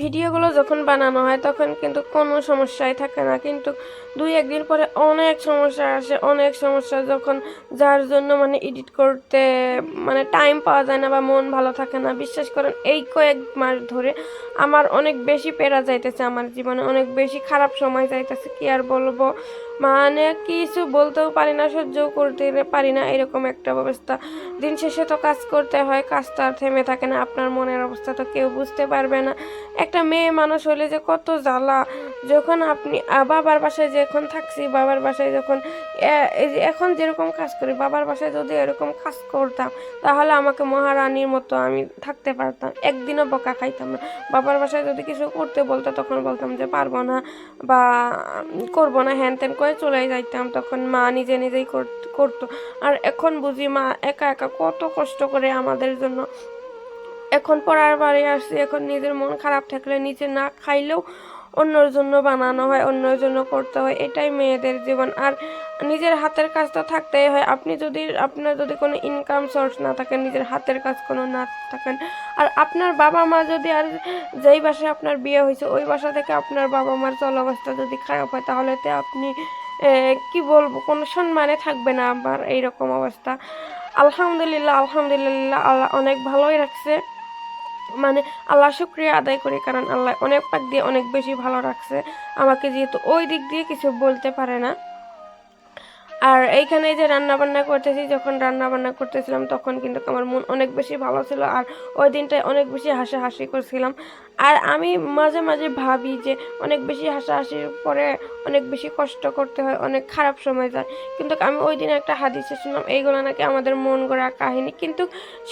ভিডিওগুলো যখন বানানো হয়, তখন কিন্তু কোনো সমস্যাই থাকে না। কিন্তু দুই একদিন পরে অনেক সমস্যা আসে, অনেক সমস্যা যখন যার জন্য মানে এডিট করতে মানে টাইম পাওয়া যায় না বা মন ভালো থাকে না। বিশ্বাস করেন, এই কয়েক মাস ধরে আমার অনেক বেশি পেরা যাইতেছে, আমার জীবনে অনেক বেশি খারাপ সময় যাইতেছে, কি আর বলব? মানে কিছু বলতেও পারি না, সহ্য করতে পারি না, এরকম একটা অবস্থা দিন শেষে তো কাজ করতে হয়, কাজ তো আর থেমে থাকে না, আপনার মনের অবস্থা তো কেউ বুঝতে পারবে না। একটা মেয়ে মানুষ হলে যে কত জ্বালা যখন আপনি বাবার বাসায় যখন থাকছি, বাবার বাসায় যখন এখন যেরকম কাজ করি, বাবার বাসায় যদি এরকম কাজ করতাম, তাহলে আমাকে মহারানীর মতো আমি থাকতে পারতাম। একদিনও বকা খাইতাম না। বাবার বাসায় যদি কিছু করতে বলতো, তখন বলতাম যে, পারব না বা করব না। হ্যান ত্যান করে চলে যাইতাম। তখন মা নিজে নিজেই কর- করতো। আর এখন বুঝি মা একা একা কত কষ্ট করে আমাদের জন্য। এখন পড়ার বাড়ি আসছি, এখন নিজের মন খারাপ থাকলে নিজে না খাইলেও অন্যর জন্য বানানো হয়, অন্যর জন্য করতে হয়, এটাই মেয়েদের জীবন। আর নিজের হাতের কাজ তো থাকতেই হয়। আপনি যদি, আপনার যদি কোনো ইনকাম সোর্স না থাকে, নিজের হাতের কাজ কোনো না থাকেন। আর আপনার বাবা মা যদি আর যেই বাসায় আপনার বিয়ে হয়েছে, ওই বাসা থেকে আপনার বাবা মার চল অবস্থা যদি খারাপ হয়, তাহলে তো আপনি কি বলব, কোনো সম্মানে থাকবে না আমার এইরকম অবস্থা। আলহামদুলিল্লাহ আলহামদুলিল্লাহ, আল্লাহ অনেক ভালোই রাখছে। মানে আল্লাহ শুক্রিয়া আদায় করি, কারণ আল্লাহ অনেক পাক দিয়ে অনেক বেশি ভালো রাখছে। আমাকে যেহেতু ওই দিক দিয়ে কিছু বলতে পারে না। আর এইখানে যে রান্না বান্না করতেছি, যখন রান্না বান্না করতেছিলাম, তখন কিন্তু আমার মন অনেক বেশি ভালো ছিল আর ওই দিনটায় অনেক বেশি হাসাহাসি করছিলাম। আর আমি মাঝে মাঝে ভাবি যে অনেক বেশি হাসাহাসির পরে অনেক বেশি কষ্ট করতে হয়, অনেক খারাপ সময় যায়। কিন্তু আমি ওই দিন একটা হাদিসে শুনলাম, এইগুলো নাকি আমাদের মন গড়া কাহিনী। কিন্তু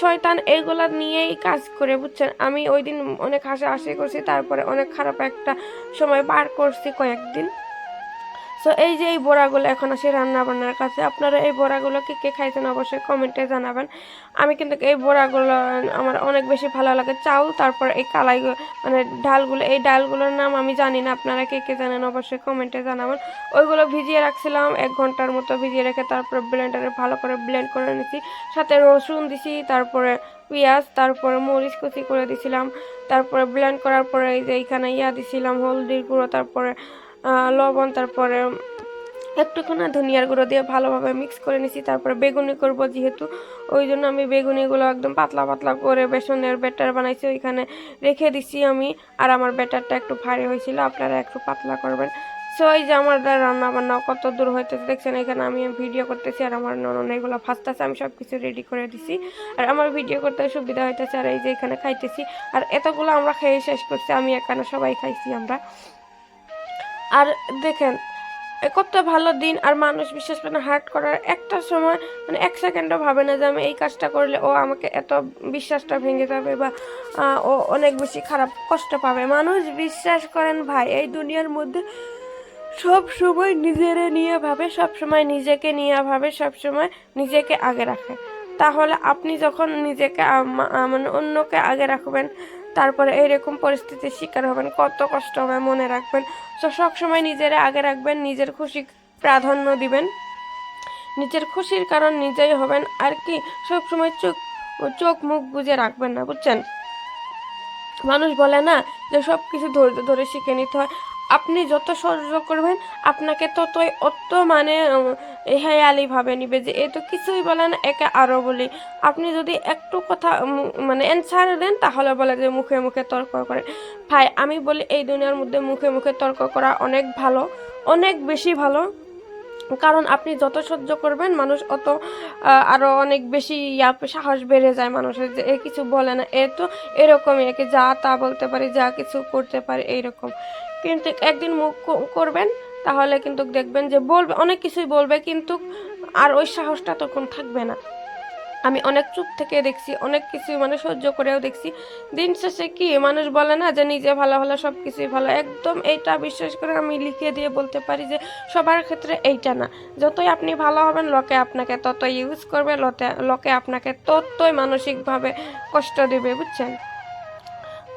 শয়তান এইগুলা নিয়েই কাজ করে, বুঝছেন? আমি ওই দিন অনেক হাসাহাসি করছি, তারপরে অনেক খারাপ একটা সময় পার করছি কয়েকদিন। সো এই যে এই বড়াগুলো এখন আসে রান্না বান্নার কাছে, আপনারা এই বড়াগুলো কে কে খাইছেন অবশ্যই কমেন্টে জানাবেন। আমি কিন্তু এই বড়াগুলো, আমার অনেক বেশি ভালো লাগে। চাউল, তারপর এই কালাই মানে ডালগুলো, এই ডালগুলোর নাম আমি জানি না, আপনারা কে কে জানেন অবশ্যই কমেন্টে জানাবেন। ওইগুলো ভিজিয়ে রাখছিলাম, এক ঘণ্টার মতো ভিজিয়ে রেখে তারপরে ব্লেন্ডারে ভালো করে ব্লেন্ড করে নিছি। সাথে রসুন দিছি, তারপরে পেঁয়াজ, তারপরে মরিচ কুচি করে দিছিলাম। তারপরে ব্লেন্ড করার পরে এই যে এইখানে ইয়া দিছিলাম, হলদির গুঁড়ো, তারপরে লবণ, তারপরে একটুখানি ধনিয়ার গুঁড়ো দিয়ে ভালোভাবে মিক্স করে নিছি। তারপরে বেগুনি করব যেহেতু, ওই জন্য আমি বেগুনিগুলো একদম পাতলা পাতলা করে বেসনের ব্যাটার বানাইছি। ওইখানে রেখে দিছি আমি। আর আমার ব্যাটারটা একটু ভারী হয়েছিল, আপনারা একটু পাতলা করবেন। সো এই যে আমার রান্না বান্না কত দূর হইতেছে, দেখছেন, এখানে আমি ভিডিও করতেছি আর আমার ননন এগুলো ফাস্তাছে আমি সব কিছু রেডি করে দিছি। আর আমার ভিডিও করতে সুবিধা হইতেছে আর এই যে এখানে খাইতেছি। আর এতগুলো আমরা খেয়ে শেষ করছি, আমি এখানে সবাই খাইছি আমরা। আর দেখেন কত ভালো দিন আর মানুষ বিশ্বাস করে হার্ট করার একটা সময় মানে এক সেকেন্ডও ভাবে না যে আমি এই কাজটা করলে ও আমাকে এত বিশ্বাসটা ভেঙে যাবে বা ও অনেক বেশি খারাপ কষ্ট পাবে। মানুষ বিশ্বাস করেন ভাই, এই দুনিয়ার মধ্যে সব সময় নিজেরে নিয়ে ভাবে, সব সময় নিজেকে নিয়ে ভাবে, সব সময় নিজেকে আগে রাখে। তাহলে আপনি যখন নিজেকে মানে অন্যকে আগে রাখবেন তারপরে এইরকম পরিস্থিতির শিকার হবেন, কত কষ্ট হবে মনে রাখবেন। তো সবসময় নিজেরা আগে রাখবেন, নিজের খুশি প্রাধান্য দিবেন। নিজের খুশির কারণ নিজেই হবেন, আর কি সবসময় চোখ চোখ মুখ বুঝে রাখবেন না, বুঝছেন? মানুষ বলে না যে সব কিছু ধৈর্য ধরে শিখে নিতে হয়। আপনি যত সহ্য করবেন, আপনাকে ততই অত মানে হেয়ালি ভাবে নিবে যে এ তো কিছুই বলে না, একে আরও বলি। আপনি যদি একটু কথা মানে অ্যান্সার দেন, তাহলে বলে যে মুখে মুখে তর্ক করেন ভাই, আমি বলি এই দুনিয়ার মধ্যে মুখে মুখে তর্ক করা অনেক ভালো, অনেক বেশি ভালো। কারণ আপনি যত সহ্য করবেন, মানুষ অত আরও অনেক বেশি ইয়া, সাহস বেড়ে যায় মানুষের যে এ কিছু বলে না। এ তো এরকমই, একে যা তা বলতে পারে, যা কিছু করতে পারে, এইরকম। কিন্তু একদিন মুখ করবেন তাহলে কিন্তু দেখবেন যে বলবে, অনেক কিছুই বলবে কিন্তু আর ওই সাহসটা তখন থাকবে না। আমি অনেক চুপ থেকে দেখছি, অনেক কিছু মানে সহ্য করেও দেখছি। দিন শেষে কি মানুষ বলে না যে নিজে ভালো হলে সব কিছুই ভালো? একদম এইটা বিশ্বাস করে আমি লিখে দিয়ে বলতে পারি যে সবার ক্ষেত্রে এইটা না। যতই আপনি ভালো হবেন, লোকে আপনাকে ততই ইউজ করবে লোকে আপনাকে ততই মানসিকভাবে কষ্ট দেবে, বুঝছেন?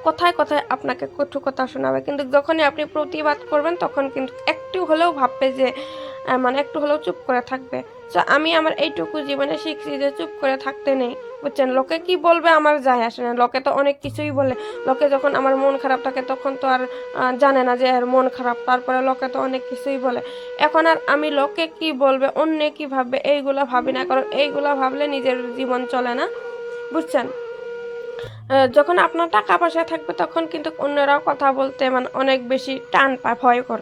কথায় কথায় আপনাকে কটু কথা শোনাবে। কিন্তু যখনই আপনি প্রতিবাদ করবেন, তখন কিন্তু একটু হলেও ভাববে যে মানে একটু হলেও চুপ করে থাকবে। তো আমি আমার এইটুকু জীবনে শিখছি যে চুপ করে থাকতে নেই, বুঝছেন? লোকে কি বলবে আমার যায় আসে না। লোকে তো অনেক কিছুই বলে। লোকে যখন আমার মন খারাপ থাকে, তখন তো আর জানে না যে এর মন খারাপ। তারপরে লোকে তো অনেক কিছুই বলে। এখন আর আমি লোকে কি বলবে, অন্য কি ভাববে, এইগুলা ভাবি না। কারণ এইগুলা ভাবলে নিজের জীবন চলে না, বুঝছেন? যখন আপনার টাকা পয়সা থাকবে, তখন কিন্তু অন্যরাও কথা বলতে মানে অনেক বেশি টান পা ভয় করে।